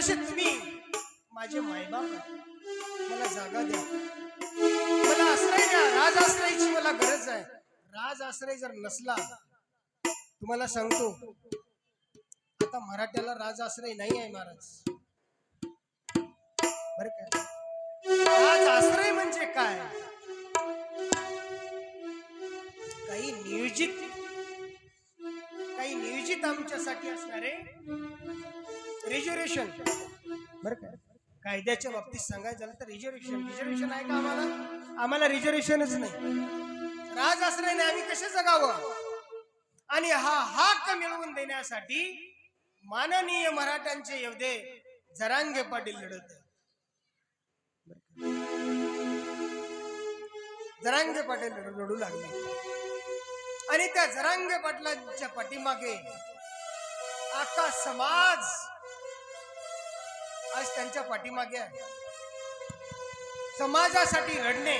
तसे तुम्ही माझे मायबाप मला जागा द्या. मला आश्रय द्या राज आश्रयाची मला गरज आहे. राज आश्रय जर नसला तुम्हाला सांगतो आता मराठ्याला राज आश्रय नाही आहे महाराज. बर काय राज आश्रय म्हणजे काय? काही नियोजित काही नियोजित आमच्यासाठी असणारे रिझर्वेशन बर का? कायद्याच्या बाबतीत सांगायचं झालं तर रिझर्वेशन रिझर्वेशन आहे का आम्हाला? आम्हाला रिझर्वेशनच नाही. राज आश्रयाने आम्ही कसे जगावं? आणि हा हक्क मिळवून देण्यासाठी माननीय मराठ्यांचे एवढे जरांगे पाटील लढत जरांगे पाटील लढू लागले. आणि त्या जरांगे पाटलांच्या पाठीमागे आका समाज आज त्यांच्या पाठीमागे आहे. समाजासाठी लढणे.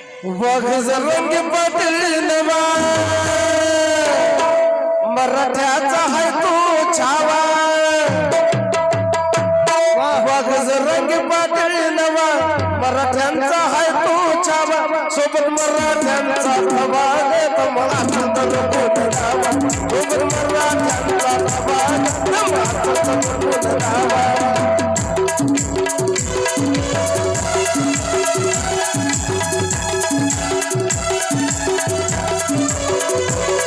मराठ्याचा हाय तू छावा. रंग पाटील नवा मराठ्यांचा हाय तू छावा. सोबत मराठ्यांचा थवा मला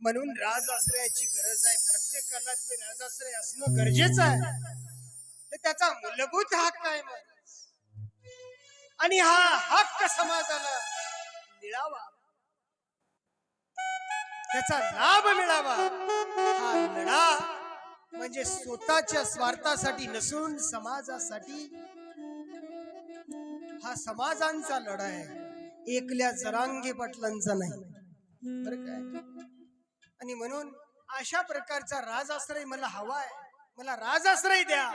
म्हणून राज आश्रयाची गरज आहे. प्रत्येकाला ते राजाश्रय असणं गरजेचं आहे. तर त्याचा मूलभूत हक्क आहे आणि हा हक्क समाजाला मिळावा. त्याचा लाभ मिळावा. हा लढा म्हणजे स्वतःच्या स्वार्थासाठी नसून समाजासाठी. हा समाजांचा लढा आहे. एकल्या जरांगे पाटलांचा नाही. काय आणि म्हणून अशा प्रकारचा राजाश्रय मला हवा आहे. मला राजाश्रय द्या.